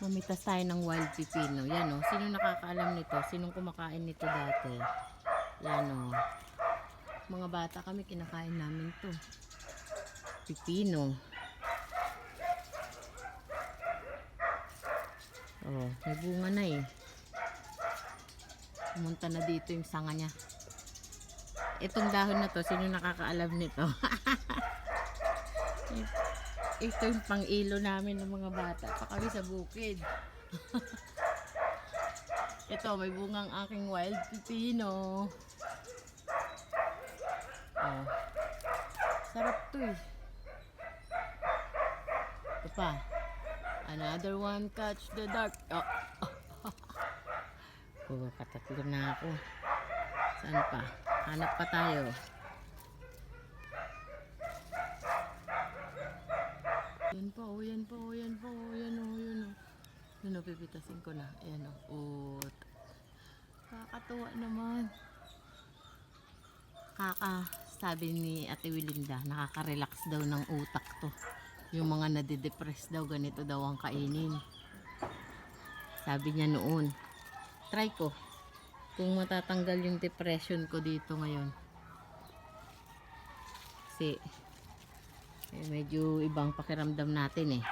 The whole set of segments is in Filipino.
Mamitas tayo ng wild pipino. Yan o. Sino nakakaalam nito? Sinong kumakain nito dati? Yan o. Mga bata kami, kinakain namin to. Pipino. Oh, may bunga na eh. Pumunta na dito yung sanga niya. Itong dahon na to, sino nakakaalam nito? Ito yung pang-ilo namin ng mga bata. Pa sa bukid. Ito, may bungang aking wild pipino. Oh. Sarap to eh. Ito pa. Another one catch the dark. Oh. oh, katatlo na ako. Saan pa? Hanap pa tayo. Yan pa, oh, yan pa, oh, yan pa, oh, yan, oh, yan, oh. Yun, oh, pipitasin ko na. Ayan, oh. oh. Kakatuwa naman. Kaka, sabi ni Ate Wilinda, nakaka-relax daw ng utak to. Yung mga nadidepress daw, ganito daw ang kainin. Sabi niya noon. Try ko. Kung matatanggal yung depression ko dito ngayon. Kasi, eh, medyo ibang pakiramdam natin eh.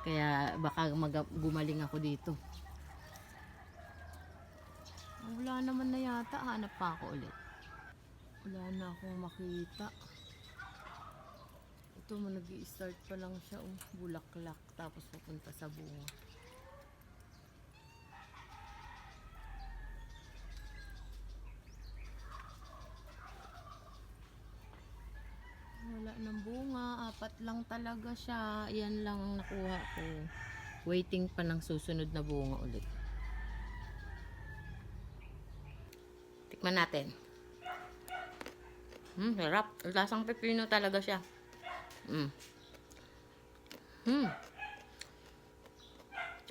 Kaya baka gumaling ako dito. Wala naman na yata. Hanap pa ako ulit. Wala na akong makita. Ito mo nag start pa lang siya. Oh. Bulaklak. Tapos papunta sa bunga. Wala ng bunga. Apat lang talaga siya. Yan lang ang nakuha ko. Waiting pa ng susunod na bunga ulit. Tikman natin. Hmm, sarap. Lasang pepino talaga siya. Hmm. Hmm.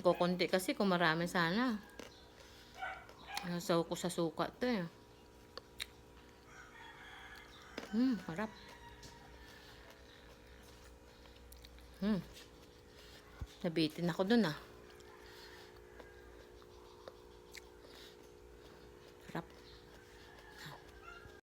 Kukunti kasi kung marami sana. Nasaw ko sa suka to eh. Hmm, harap. Hmm. Nabitin ako dun ah. Sarap.